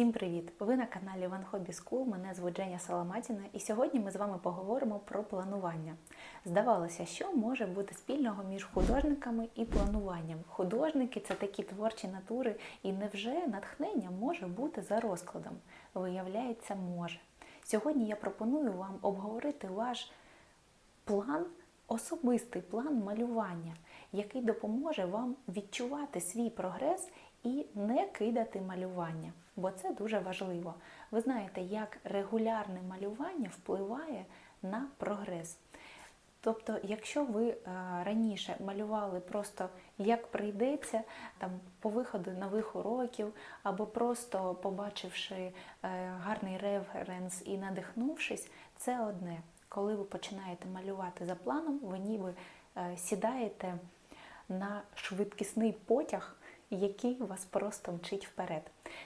Всім привіт! Ви на каналі One Hobby School, Мене звуть Женя Саламатіна, і сьогодні ми з вами поговоримо про планування. Здавалося, що може бути спільного між художниками і плануванням. Художники це такі творчі натури, і невже натхнення може бути за розкладом? Виявляється, може. Сьогодні я пропоную вам обговорити ваш план, особистий план малювання, який допоможе вам відчувати свій прогрес і не кидати малювання, бо це дуже важливо. Ви знаєте, як регулярне малювання впливає на прогрес. Тобто, якщо ви е, раніше малювали просто як прийдеться, там по виходу нових уроків, або просто побачивши е, гарний референс і надихнувшись, це одне. Коли ви починаєте малювати за планом, ви ніби е, сідаєте на швидкісний потяг, який вас просто мчить вперед.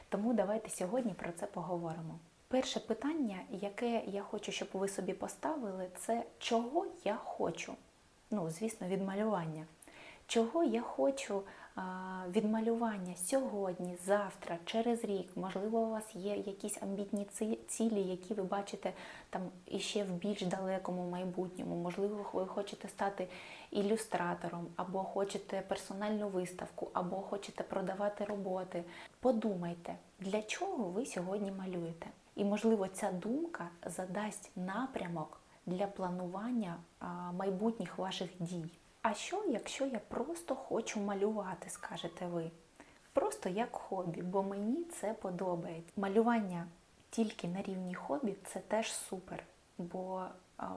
Тому давайте сьогодні про це поговоримо. Перше питання, яке я хочу, щоб ви собі поставили, це чого я хочу? Ну, звісно, від малювання. Чого я хочу а, від малювання сьогодні, завтра, через рік? Можливо, у вас є якісь амбітні цілі, які ви бачите там іще в більш далекому майбутньому. Можливо, ви хочете стати ілюстратором, або хочете персональну виставку, або хочете продавати роботи. Подумайте, для чого ви сьогодні малюєте? І, можливо, ця думка задасть напрямок для планування майбутніх ваших дій. А що, якщо я просто хочу малювати, скажете ви? Просто як хобі, бо мені це подобається. Малювання тільки на рівні хобі це теж супер, бо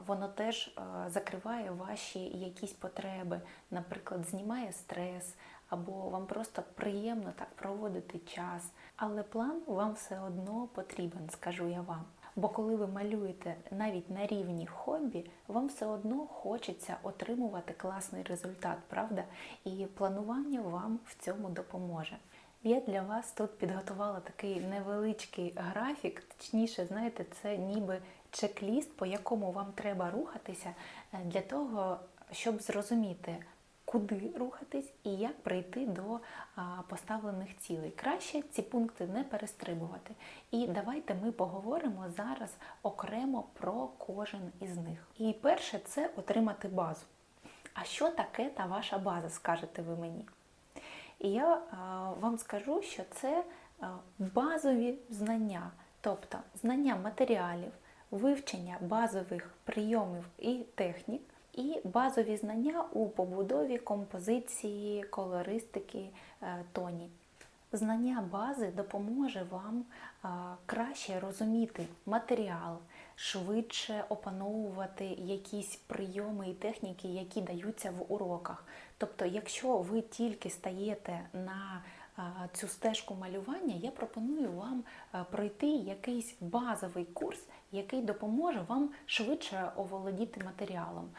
воно теж закриває ваші якісь потреби, наприклад, знімає стрес, або вам просто приємно так проводити час. Але план вам все одно потрібен, скажу я вам. Бо коли ви малюєте навіть на рівні хобі, вам все одно хочеться отримувати класний результат, правда? І планування вам в цьому допоможе. Я для вас тут підготувала такий невеличкий графік, точніше, знаєте, це ніби чек-ліст, по якому вам треба рухатися е, для того, щоб зрозуміти, куди рухатись і як прийти до поставлених цілей. Краще ці пункти не перестрибувати. І давайте ми поговоримо зараз окремо про кожен із них. І перше це отримати базу. А що таке та ваша база, скажете ви мені? І я вам скажу, що це базові знання, тобто знання матеріалів, вивчення базових прийомів і технік, і базові знання у побудові композиції, колористики, е, тоні. Знання бази допоможе вам краще розуміти матеріал, швидше опановувати якісь прийоми і техніки, які даються в уроках. Тобто, якщо ви тільки стаєте на цю стежку малювання, я пропоную вам пройти якийсь базовий курс, який допоможе вам швидше оволодіти матеріалом.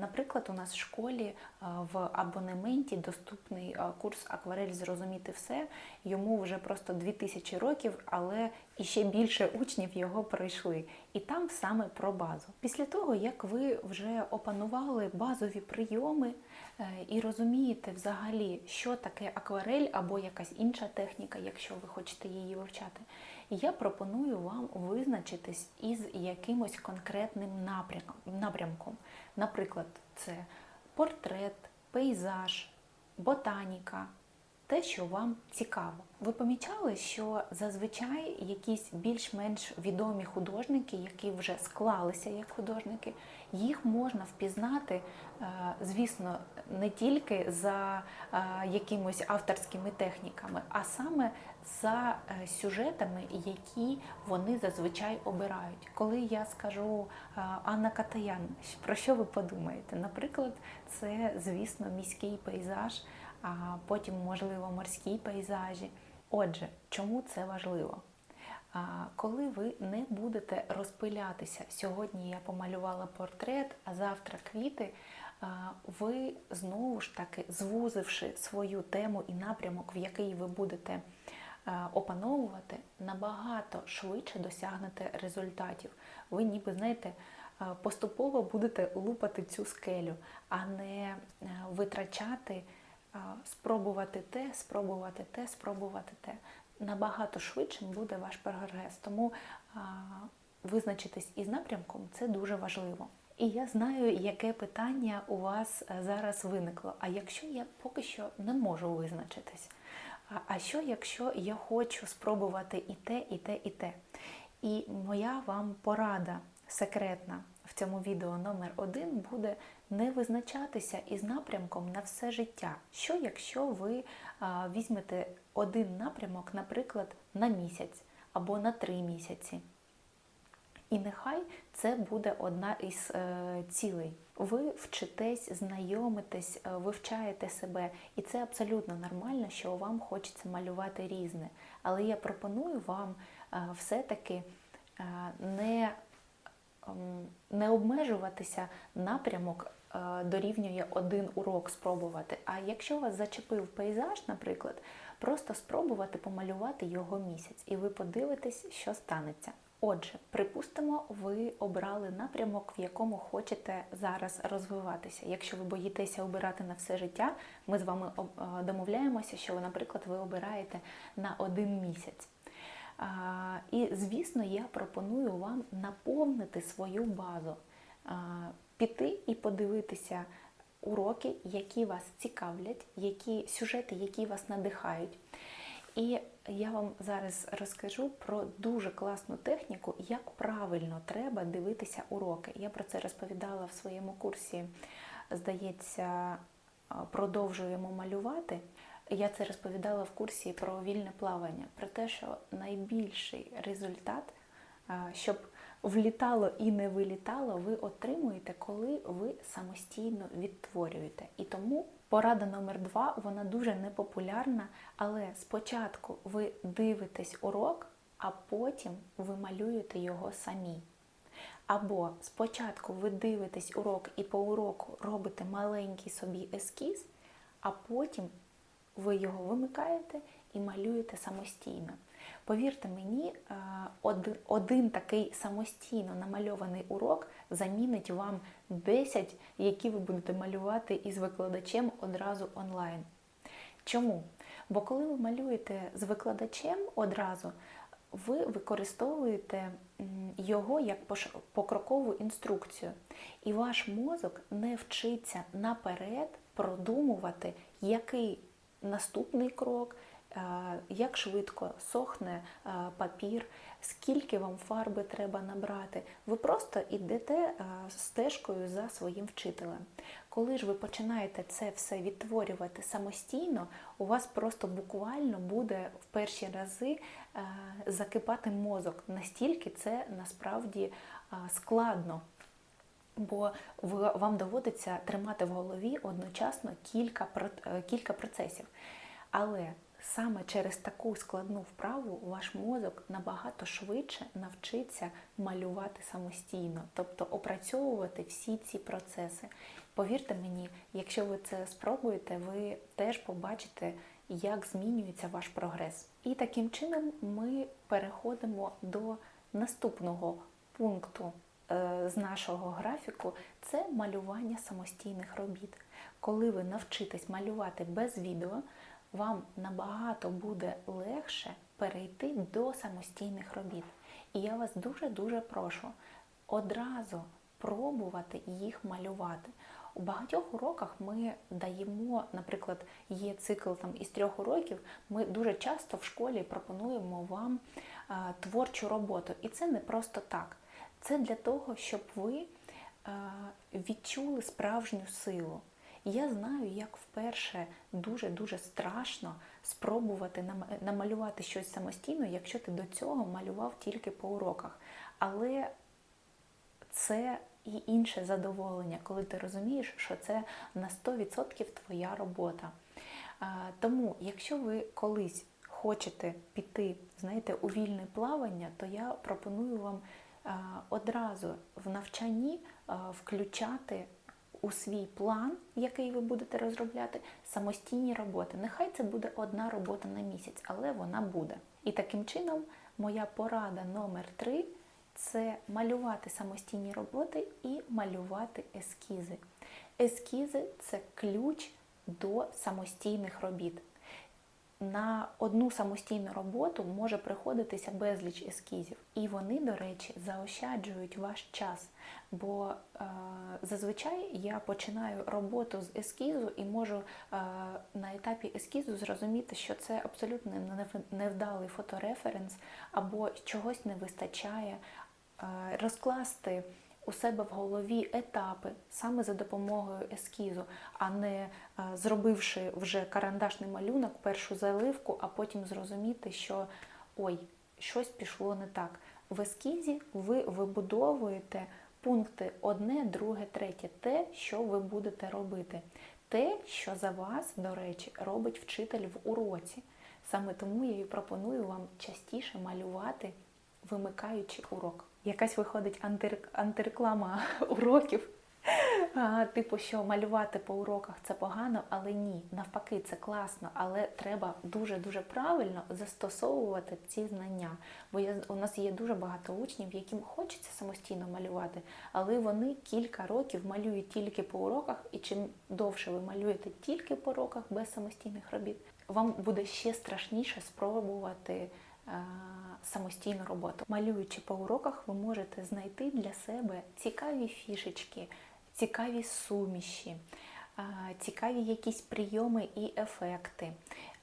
Наприклад, у нас в школі в абонементі доступний курс Акварель зрозуміти все. Йому вже просто 2000 років, але іще більше учнів його пройшли. І там саме про базу. Після того, як ви вже опанували базові прийоми е, і розумієте взагалі, що таке акварель або якась інша техніка, якщо ви хочете її вивчати, я пропоную вам визначитись із якимось конкретним напрямком. Наприклад, це портрет, пейзаж, ботаніка, те, що вам цікаво. Ви помічали, що зазвичай якісь більш-менш відомі художники, які вже склалися як художники, їх можна впізнати, е, звісно, не тільки за е, якимось авторськими техніками, а саме за е, сюжетами, які вони зазвичай обирають. Коли я скажу Анна Катаян, про що ви подумаєте? Наприклад, це, звісно, міський пейзаж, а потім, можливо, морські пейзажі. Отже, чому це важливо? Коли ви не будете розпилятися, сьогодні я помалювала портрет, а завтра квіти, ви знову ж таки, звузивши свою тему і напрямок, в який ви будете опановувати, набагато швидше досягнете результатів. Ви ніби знаєте. Поступово будете лупати цю скелю, а не витрачати а, спробувати те, спробувати те, спробувати те. набагато швидшим буде ваш прогрес. Тому визначитись із напрямком це дуже важливо. І я знаю, яке питання у вас е, зараз виникло. А якщо я поки що не можу визначитись? А що, якщо я хочу спробувати і те, і те, і те? І моя вам порада секретна в цьому відео номер один буде не визначатися із напрямком на все життя. Що якщо ви візьмете один напрямок, наприклад, на місяць або на три місяці? І нехай це буде одна із е, цілей. Ви вчитесь, знайомитесь, е, вивчаєте себе, і це абсолютно нормально, що вам хочеться малювати різне. Але я пропоную вам е, все-таки е, не, не обмежуватися напрямок. е, Дорівнює один урок спробувати. А якщо вас зачепив пейзаж, наприклад, просто спробувати помалювати його місяць, і ви подивитесь, що станеться. Отже, припустимо, ви обрали напрямок, в якому хочете зараз розвиватися. Якщо ви боїтеся обирати на все життя, ми з вами е, домовляємося, що наприклад, ви обираєте на один місяць. І, звісно, я пропоную вам наповнити свою базу, піти і подивитися уроки, які вас цікавлять, які сюжети, які вас надихають. І я вам зараз розкажу про дуже класну техніку, як правильно треба дивитися уроки. Я про це розповідала в своєму курсі, здається, продовжуємо малювати. Я це розповідала в курсі про вільне плавання, про те, що найбільший результат, щоб влітало і не вилітало, ви отримуєте, коли ви самостійно відтворюєте. І тому порада номер два, вона дуже непопулярна, але спочатку ви дивитесь урок, а потім ви малюєте його самі. Або спочатку ви дивитесь урок і по уроку робите маленький собі ескіз, а потім ви його вимикаєте і малюєте самостійно. Повірте мені, е, один, такий самостійно намальований урок замінить вам 10, які ви будете малювати із викладачем одразу онлайн. Чому? Бо коли ви малюєте з викладачем одразу, ви використовуєте його як покрокову інструкцію, і ваш мозок не вчиться наперед продумувати, який наступний крок, е, як швидко сохне е, папір, скільки вам фарби треба набрати. Ви просто йдете е, стежкою за своїм вчителем. Коли ж ви починаєте це все відтворювати самостійно, у вас просто буквально буде в перші рази закипати мозок. Настільки це насправді складно. Бо вам доводиться тримати в голові одночасно кілька, е, кілька процесів. Але саме через таку складну вправу ваш мозок набагато швидше навчиться малювати самостійно, тобто опрацьовувати всі ці процеси. Повірте мені, якщо ви це спробуєте, ви теж побачите, як змінюється ваш прогрес. І таким чином ми переходимо до наступного пункту з нашого графіку це малювання самостійних робіт. Коли ви навчитесь малювати без відео, вам набагато буде легше перейти до самостійних робіт. І я вас дуже-дуже прошу одразу пробувати їх малювати. У багатьох уроках ми даємо, наприклад, є цикл там із трьох уроків. Ми дуже часто в школі пропонуємо вам е, творчу роботу. І це не просто так. Це для того, щоб ви е, відчули справжню силу. Я знаю, як вперше дуже-дуже страшно спробувати намалювати щось самостійно, якщо ти до цього малював тільки по уроках. Але це і інше задоволення, коли ти розумієш, що це на 100% твоя робота. Тому, якщо ви колись хочете піти, знаєте, у вільне плавання, то я пропоную вам одразу в навчанні включати у свій план, який ви будете розробляти, самостійні роботи. Нехай це буде одна робота на місяць, але вона буде. І таким чином, моя порада номер три це малювати самостійні роботи і малювати ескізи. Ескізи це ключ до самостійних робіт. На одну самостійну роботу може приходитися безліч ескізів. І вони, до речі, заощаджують ваш час. Бо е, зазвичай я починаю роботу з ескізу і можу е, на етапі ескізу зрозуміти, що це абсолютно нев- невдалий фотореференс або чогось не вистачає, е, розкласти у себе в голові етапи саме за допомогою ескізу, а не е, зробивши вже карандашний малюнок, першу заливку, а потім зрозуміти, що ой, щось пішло не так. В ескізі ви вибудовуєте пункти одне, друге, третє, те, що ви будете робити. Те, що за вас, до речі, робить вчитель в уроці. Саме тому я і пропоную вам частіше малювати, вимикаючи урок. Якась виходить антир- антиреклама уроків. Типу, що малювати по уроках це погано, але ні, навпаки, це класно, але треба дуже-дуже правильно застосовувати ці знання. Бо я, у нас є дуже багато учнів, яким хочеться самостійно малювати, але вони кілька років малюють тільки по уроках, і чим довше ви малюєте тільки по уроках без самостійних робіт, вам буде ще страшніше спробувати е, самостійну роботу. Малюючи по уроках, ви можете знайти для себе цікаві фішечки, цікаві суміші, цікаві якісь прийоми і ефекти.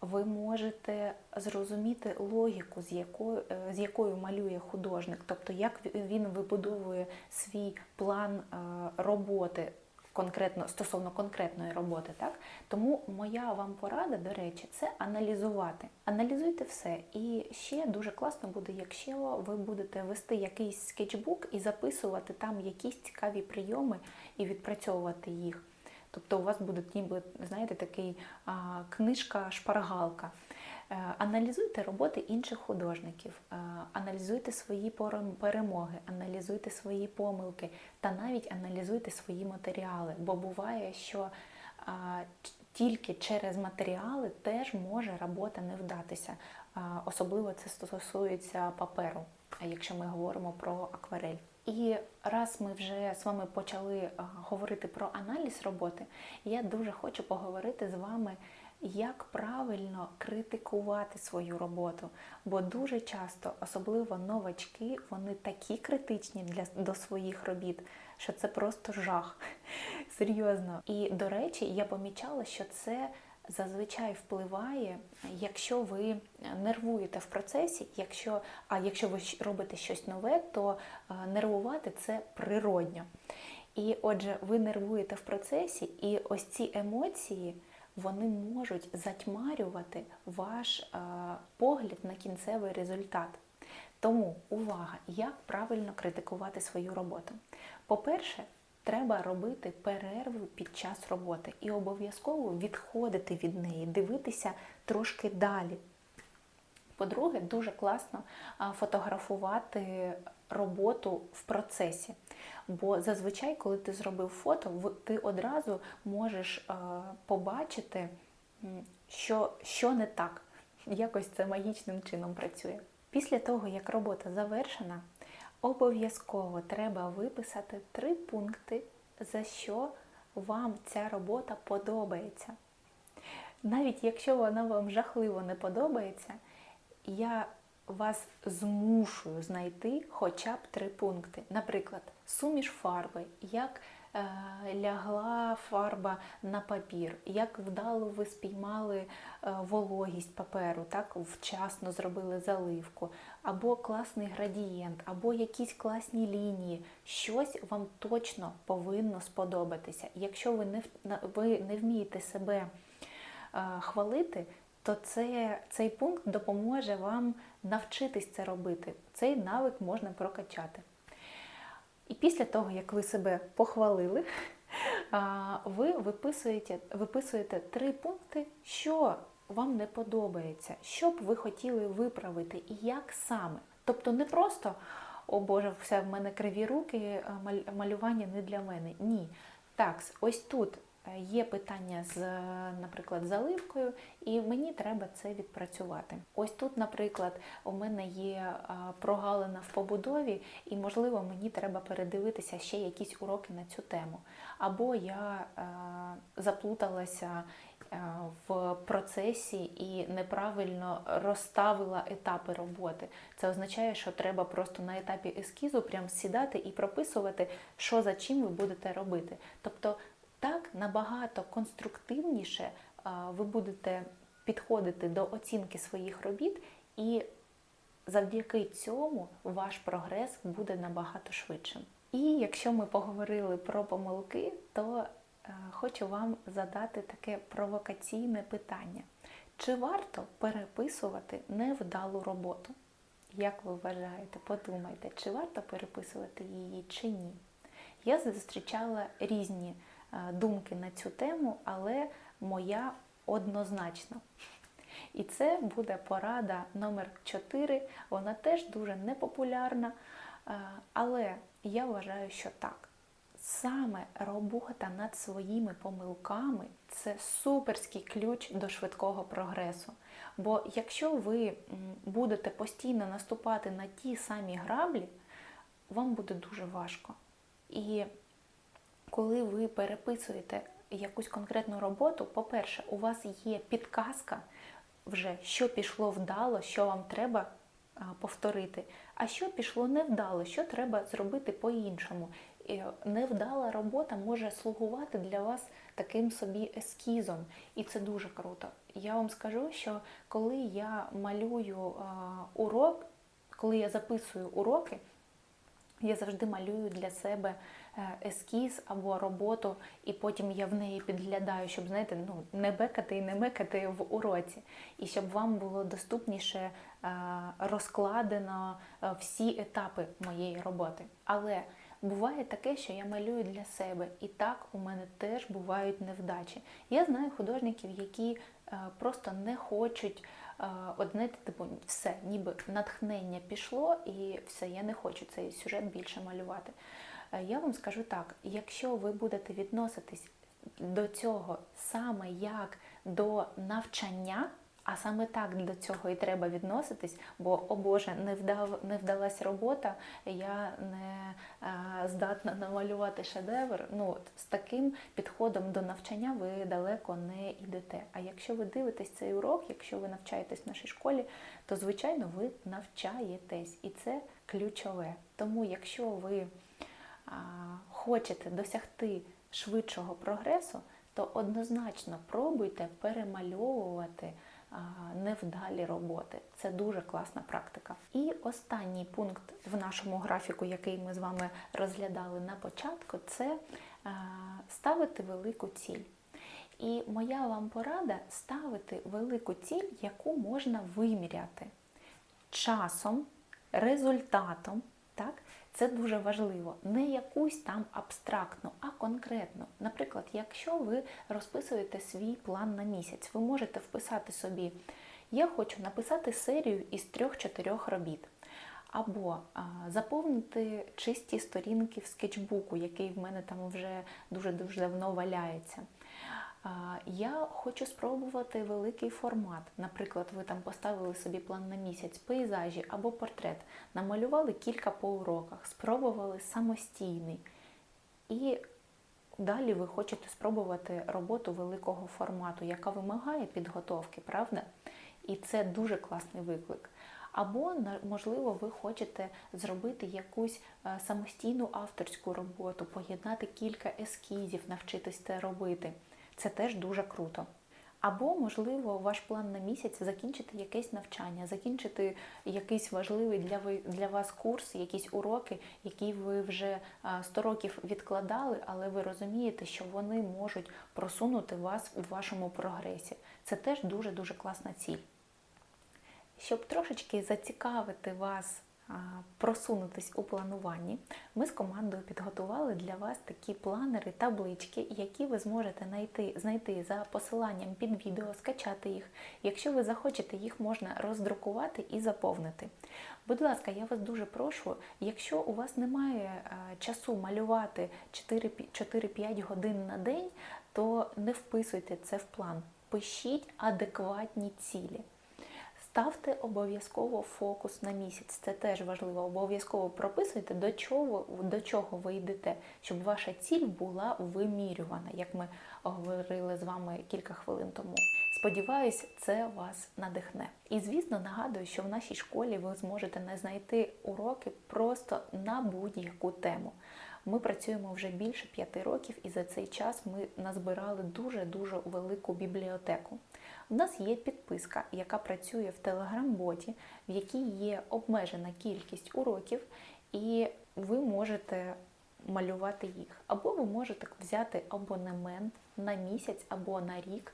Ви можете зрозуміти логіку, з якою, е, з якою малює художник, тобто як він вибудовує свій план е, роботи конкретно стосовно конкретної роботи, так тому моя вам порада, до речі, це аналізувати. Аналізуйте все. І ще дуже класно буде, якщо ви будете вести якийсь скетчбук і записувати там якісь цікаві прийоми і відпрацьовувати їх. Тобто у вас буде ніби, знаєте, такий книжка-шпаргалка. Е, Аналізуйте роботи інших художників, е, аналізуйте свої перемоги, аналізуйте свої помилки та навіть аналізуйте свої матеріали. Бо буває, що тільки через матеріали теж може робота не вдатися. Особливо це стосується паперу, якщо ми говоримо про акварель. І раз ми вже з вами почали говорити про аналіз роботи, я дуже хочу поговорити з вами, як правильно критикувати свою роботу. Бо дуже часто, особливо новачки, вони такі критичні для, до своїх робіт, що це просто жах. Серйозно. І до речі, я помічала, що це зазвичай впливає, якщо ви нервуєте в процесі, якщо, а якщо ви робите щось нове, то е, нервувати це природньо. І отже, ви нервуєте в процесі, і ось ці емоції вони можуть затьмарювати ваш е, погляд на кінцевий результат. Тому увага, як правильно критикувати свою роботу. По-перше, треба робити перерву під час роботи і обов'язково відходити від неї, дивитися трошки далі. По-друге, дуже класно фотографувати роботу в процесі. Бо зазвичай, коли ти зробив фото, ти одразу можеш побачити, що, що не так. Якось це магічним чином працює. Після того, як робота завершена, обов'язково треба виписати три пункти, за що вам ця робота подобається. Навіть якщо вона вам жахливо не подобається, я вас змушую знайти хоча б три пункти. Наприклад, суміш фарби, як е, лягла фарба на папір, як вдало ви спіймали е, вологість паперу, так вчасно зробили заливку, або класний градієнт, або якісь класні лінії. Щось вам точно повинно сподобатися. Якщо ви не, ви не вмієте себе е, хвалити, то це, цей пункт допоможе вам навчитись це робити. Цей навик можна прокачати. І після того, як ви себе похвалили, ви виписуєте, виписуєте три пункти, що вам не подобається, що б ви хотіли виправити і як саме. Тобто не просто о Боже, все в мене криві руки, малювання не для мене. Ні. Так, ось тут є питання з, е, наприклад, заливкою, і мені треба це відпрацювати. Ось тут, наприклад, у мене є прогалина в побудові, і, можливо, мені треба передивитися ще якісь уроки на цю тему. Або я е, заплуталася е, в процесі і неправильно розставила етапи роботи. Це означає, що треба просто на етапі ескізу прям сідати і прописувати, що за чим ви будете робити. Тобто так набагато конструктивніше е, ви будете підходити до оцінки своїх робіт, і завдяки цьому ваш прогрес буде набагато швидшим. І якщо ми поговорили про помилки, то е, хочу вам задати таке провокаційне питання: чи варто переписувати невдалу роботу? Як ви вважаєте, подумайте, чи варто переписувати її чи ні? Я зустрічала різні думки на цю тему, але моя однозначно. І це буде порада номер 4 Вона теж дуже непопулярна, е, але я вважаю, що так. Саме робота над своїми помилками це суперський ключ до швидкого прогресу. Бо якщо ви будете постійно наступати на ті самі граблі, вам буде дуже важко. І коли ви переписуєте якусь конкретну роботу, по-перше, у вас є підказка, вже що пішло вдало, що вам треба повторити, а що пішло невдало, що треба зробити по-іншому. Невдала робота може слугувати для вас таким собі ескізом, і це дуже круто. Я вам скажу, що коли я малюю урок, коли я записую уроки, я завжди малюю для себе е, ескіз або роботу, і потім я в неї підглядаю, щоб знаєте, ну не бекати і не мекати в уроці, і щоб вам було доступніше е, розкладено е, всі етапи моєї роботи. Але буває таке, що я малюю для себе, і так у мене теж бувають невдачі. Я знаю художників, які просто не хочуть. От знаєте, типу, все, ніби натхнення пішло, і все, я не хочу цей сюжет більше малювати. Е, я вам скажу так: якщо ви будете відноситись до цього саме як до навчання, а саме так до цього і треба відноситись, бо, о Боже, не вдав, не вдалась робота, я не а, здатна намалювати шедевр. Ну, З таким підходом до навчання ви далеко не йдете. А якщо ви дивитесь цей урок, якщо ви навчаєтесь в нашій школі, то, звичайно, ви навчаєтесь. І це ключове. Тому, якщо ви хочете досягти швидшого прогресу, то однозначно пробуйте перемальовувати невдалі роботи. Це дуже класна практика. І останній пункт в нашому графіку, який ми з вами розглядали на початку, це ставити велику ціль. І моя вам порада ставити велику ціль, яку можна виміряти часом, результатом. так? Це дуже важливо. Не якусь там абстрактну, а конкретну. Наприклад, якщо ви розписуєте свій план на місяць, ви можете вписати собі, я хочу написати серію із трьох-чотирьох робіт. Або а, заповнити чисті сторінки в скетчбуку, який в мене там вже дуже-дуже давно валяється. Я хочу спробувати великий формат. Наприклад, ви там поставили собі план на місяць, пейзажі або портрет, намалювали кілька по уроках, спробували самостійний. І далі ви хочете спробувати роботу великого формату, яка вимагає підготовки, правда? І це дуже класний виклик. Або, можливо, ви хочете зробити якусь е, самостійну авторську роботу, поєднати кілька ескізів, навчитись це робити. Це теж дуже круто. Або, можливо, ваш план на місяць закінчити якесь навчання, закінчити якийсь важливий для ви, для вас курс, якісь уроки, які ви вже 100 років відкладали, але ви розумієте, що вони можуть просунути вас у вашому прогресі. Це теж дуже-дуже класна ціль. Щоб трошечки зацікавити вас просунутись у плануванні, ми з командою підготували для вас такі планери, таблички, які ви зможете знайти, знайти за посиланням під відео, скачати їх. Якщо ви захочете, їх можна роздрукувати і заповнити. Будь ласка, я вас дуже прошу, якщо у вас немає часу малювати 4-5 годин на день, то не вписуйте це в план. Пишіть адекватні цілі Ставте обов'язково фокус на місяць. Це теж важливо. Обов'язково прописуйте, до чого, до чого ви йдете, щоб ваша ціль була вимірювана, як ми говорили з вами кілька хвилин тому. Сподіваюсь, це вас надихне. І звісно, нагадую, що в нашій школі ви зможете не знайти уроки просто на будь-яку тему. Ми працюємо вже більше п'яти років, і за цей час ми назбирали дуже дуже велику бібліотеку. У нас є підписка, яка працює в телеграм-боті, в якій є обмежена кількість уроків, і ви можете малювати їх. Або ви можете взяти абонемент на місяць або на рік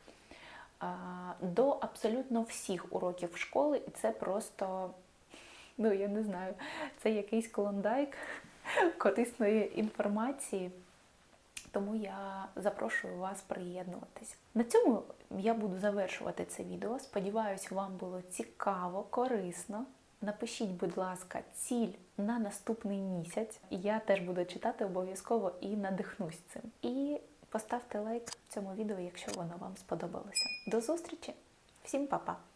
до абсолютно всіх уроків школи, і це просто, ну я не знаю, це якийсь клондайк корисної інформації. Тому я запрошую вас приєднуватись. На цьому я буду завершувати це відео. Сподіваюсь, вам було цікаво, корисно. Напишіть, будь ласка, ціль на наступний місяць. Я теж буду читати обов'язково і надихнусь цим. І поставте лайк цьому відео, якщо воно вам сподобалося. До зустрічі! Всім па-па!